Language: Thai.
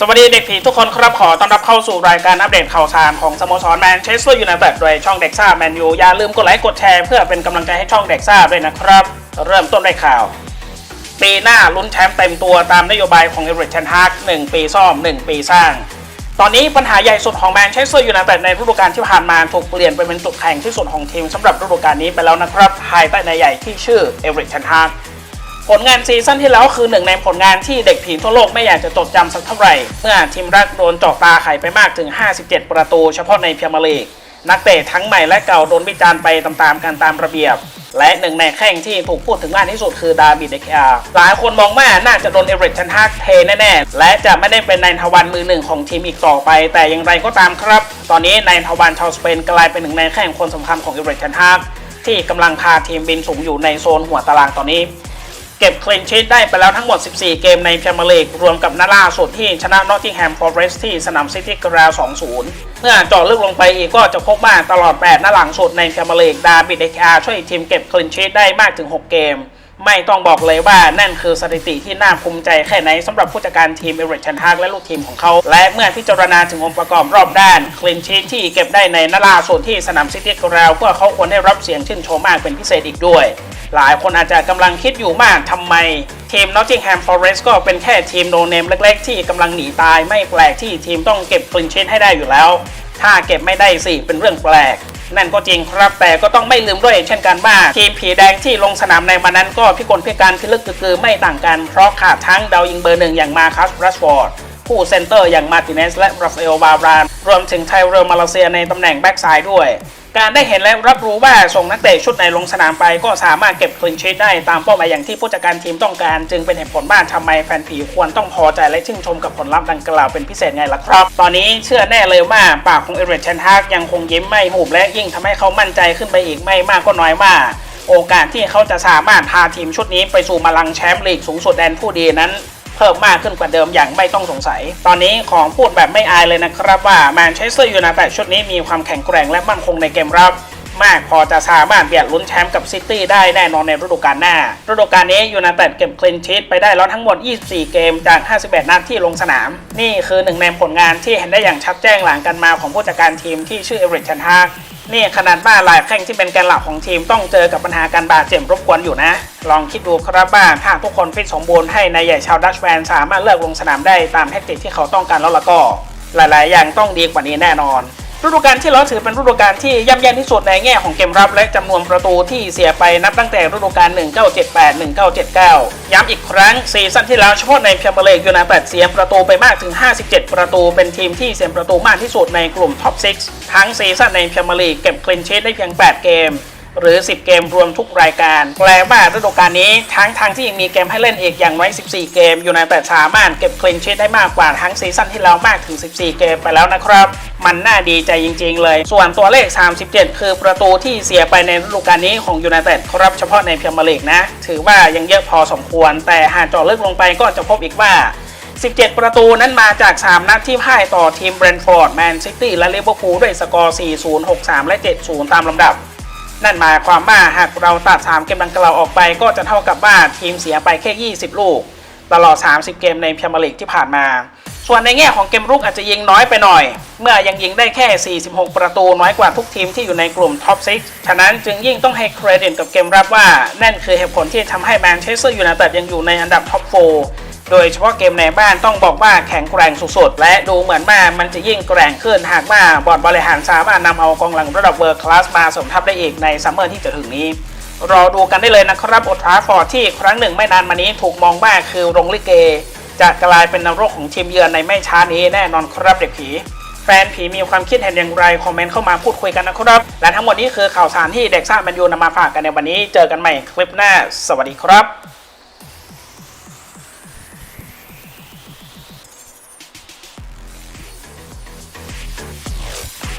สวัสดีเด็กผีทุกคนครับขอต้อนรับเข้าสู่รายการอัปเดตข่าวสารของสโมสรแมนเชสเตอร์ยูไนเต็ดโดยช่องเด็กซ่าแมนยูอย่าลืมกดไลค์กดแชร์เพื่อเป็นกำลังใจให้ช่องเด็กซ่าด้วยนะครับ เริ่มต้นด้วยข่าว ปีหน้าลุ้นแชมป์เต็มตัวตามนโยบายของเอริกเชนฮากหนึ่งปีซ่อม1ปีสร้าง ตอนนี้ปัญหาใหญ่สุดของแมนเชสเตอร์ยูไนเต็ดในฤดูกาลที่ผ่านมาถูกเปลี่ยนไปเป็นจุดแข็งที่สุดของทีมสำหรับฤดูกาลนี้ไปแล้วนะครับภายใต้นายใหญ่ที่ชื่อเอริกเชนฮาร์ก ผลงานซีซั่นที่แล้วคือหนึ่งในผลงานที่เด็กผีทั่วโลกไม่อยากจะจดจำสักเท่าไหร่ เมื่อทีมรักโดนเจาะตาไข่ไปมากถึง 57 ประตูเฉพาะในพรีเมียร์ลีกนักเตะทั้งใหม่และเก่าโดนวิจารณ์ไปตามๆกันตามระเบียบ และหนึ่งในแข้งที่ถูกพูดถึงมากที่สุดคือดาบิดเดคอาหลายคนมองว่าน่าจะโดนเอเวอเรสต์ชันฮากเทแน่ๆ และจะไม่ได้เป็นนายทวันมือหนึ่งของทีมอีกต่อไป แต่อย่างไรก็ตามครับ ตอนนี้นายทวันชาวสเปนกลายเป็นหนึ่งในแข้งคนสำคัญของเอเวอเรสต์ชันฮากที่กำลังพาทีมบินสูงอยู่ในโซนหัวตารางตอนนี้ เก็บคลีนชีตได้ไปแล้วทั้งหมด 14 เกมในพรีเมียร์ลีกรวมกับนัดล่าสุดที่ชนะนอตติงแฮมฟอร์เรสต์ที่สนามซิตี้กราว2-0 เมื่อจาะลึกลงไปอีกก็จะพบว่าตลอด 8 นัดหลังสุดในพรีเมียร์ลีกดาบิดเอคอาช่วยทีมเก็บคลีนชีตได้มากถึง 6 เกม ไม่ต้องบอกเลยว่านั่นคือสถิติที่น่าภูมิใจแค่ไหนสำหรับผู้จัดการทีมเอเวอเรชันฮากและลูกทีมของเขา และเมื่อพิจารณาถึงองค์ประกอบรอบด้านคลีนชีตที่เก็บได้ในนัดล่าสุดที่สนามซิตี้กราวก็เขาควรได้รับเสียงชื่นชมมากเป็นพิเศษอีกด้วย หลายคนอาจจะกำลังคิดอยู่มากทำไมทีม Nottingham Forest ก็เป็นแค่ทีมโนเนมเล็กๆ ที่กำลังหนีตายไม่แปลกที่ทีมต้องเก็บคลินชีตให้ได้อยู่แล้ว ถ้าเก็บไม่ได้สิเป็นเรื่องแปลก นั่นก็จริงครับแต่ก็ต้องไม่ลืมด้วยเช่นกันว่าทีมผีแดงที่ลงสนามในวันนั้นก็พิกลพิการพิลึกคือไม่ต่างกันเพราะขาดทั้งดาวยิงเบอร์หนึ่งอย่างมาคัสรัสฟอร์ดผู้เซนเตอร์อย่างมาติเนสและราฟาเอลบาบรานรวมถึงไทเรลมาเลเซียในตำแหน่งแบ็กซ้ายด้วย การได้เห็นและรับรู้ว่าส่งนักเตะชุดไหนลงสนามไป ก็สามารถเก็บคลีนชีตได้ตามเป้าหมายอย่างที่ผู้จัดการทีมต้องการ จึงเป็นเหตุผลว่าทำไมแฟนผีควรต้องพอใจและชื่นชมกับผลลัพธ์ดังกล่าวเป็นพิเศษไงล่ะครับ ตอนนี้เชื่อแน่เลยว่าปากของเอเรนเชนฮากยังคงยิ้มไม่หุบและยิ่งทำให้เขามั่นใจขึ้นไปอีกไม่มากก็น้อยว่าโอกาสที่เขาจะสามารถพาทีมชุดนี้ไปสู่มาลังแชมป์ลีกสูงสุดแดนผู้ดีนั้น เพิ่มมากขึ้นกว่าเดิมอย่างไม่ต้องสงสัย ตอนนี้ของพูดแบบไม่อายเลยนะครับว่าแมนเชสเตอร์ยูไนเต็ดชุดนี้มีความแข็งแกร่งและมั่นคงในเกมรับมากพอจะสามารถเบียดลุ้นแชมป์กับซิตี้ได้แน่นอนในฤดูกาลหน้า ฤดูกาลนี้ยูไนเต็ดเก็บคลีนชีตไปได้แล้วทั้งหมด 24 เกมจาก 51 นัดที่ลงสนาม นี่คือหนึ่งในผลงานที่เห็นได้อย่างชัดแจ้งหลังกันมาของผู้จัดการทีมที่ชื่อเอริกชันฮาก นี่ขนาดว่าลายแข้งที่เป็นแกนหลักของทีมต้องเจอกับปัญหาการบาดเจ็บรบกวนอยู่นะ ลองคิดดูครับว่าถ้าทุกคนฟิตสมบูรณ์ให้นายใหญ่ชาวดัชแมนสามารถเลิกลงสนามได้ตามแทคติกที่เขาต้องการแล้วละก็ หลาย ๆ อย่างต้องดีกว่านี้แน่นอน ฤดูกาลที่แล้วถือเป็นฤดูกาลที่ย่ำแย่ที่สุดในแง่ของเกมรับและจำนวนประตูที่เสียไปนับตั้งแต่ฤดูกาล 1978-1979 ย้ำอีกครั้งซีซั่นที่แล้วเฉพาะในพรีเมียร์ลีกยูไนเต็ดเสียประตูไปมากถึง 57 ประตู เป็นทีมที่เสียประตูมากที่สุดในกลุ่มท็อป 6 ทั้งซีซั่นในพรีเมียร์ลีกเก็บคลีนชีตได้เพียง 8 เกม หรือ 10 เกมรวมทุกรายการ แปลว่าฤดูกาลนี้ทั้งทางที่ยังมีเกมให้เล่นอีกอย่างน้อย 14 เกม อยูไนเต็ดสามารถเก็บคลีนชีตได้มากกว่าทั้งซีซั่นที่แล้วมากถึง 14 เกมไปแล้วนะครับ มันน่าดีใจจริง ๆ เลย ส่วนตัวเลข 37 คือประตูที่เสียไปในฤดูกาลนี้ของยูไนเต็ดครับเฉพาะในพรีเมียร์ลีกนะ ถือว่ายังเยอะพอสมควร แต่หากจาะลึกลงไปก็จะพบอีกว่า17 ประตูนั้นมาจาก 3 นัดที่พ่ายต่อทีมเบรนท์ฟอร์ด แมนซิตี้ และลิเวอร์พูลด้วยสกอร์ 4-0 6-3 และ 7-0 ตามลำดับ นั่นหมายความว่าหากเราตัด 3 เกมดังกล่าวออกไป ก็จะเท่ากับว่าทีมเสียไปแค่ 20 ลูก ตลอด 30 เกมในพรีเมียร์ลีกที่ผ่านมา ส่วนในแง่ของเกมรุกอาจจะยิงน้อยไปหน่อย เมื่อยังยิงได้แค่ 46 ประตูน้อยกว่าทุกทีมที่อยู่ในกลุ่มท็อป 6 ฉะนั้นจึงยิ่งต้องให้เครดิตกับเกมรับว่า นั่นคือเหตุผลที่ทำให้แมนเชสเตอร์ยูไนเต็ดยังอยู่ในอันดับท็อป 4 โดยเฉพาะเกมในบ้านต้องบอกว่าแข็งแกร่งสุดๆ และดูเหมือนว่ามันจะยิ่งแกร่งขึ้นหากว่าบอร์ดบริหารสามารถนำเอากองหลังระดับเวิร์คลาสมาสมทับได้อีกในซัมเมอร์ที่จะถึงนี้ รอดูกันได้เลยนะครับโอทราฟอร์ดที่ครั้งหนึ่งไม่นานมานี้ถูกมองว่าคือโรงลิเก จะกลายเป็นนรกของทีมเยือนในไม่ช้านี้แน่นอนครับเด็กผีแฟนผีมีความคิดเห็นอย่างไร คอมเมนต์เข้ามาพูดคุยกันนะครับ และทั้งหมดนี้คือข่าวสารที่เด็กสร้าแมนยูนำมาฝากกันในวันนี้ เจอกันใหม่คลิปหน้า สวัสดีครับ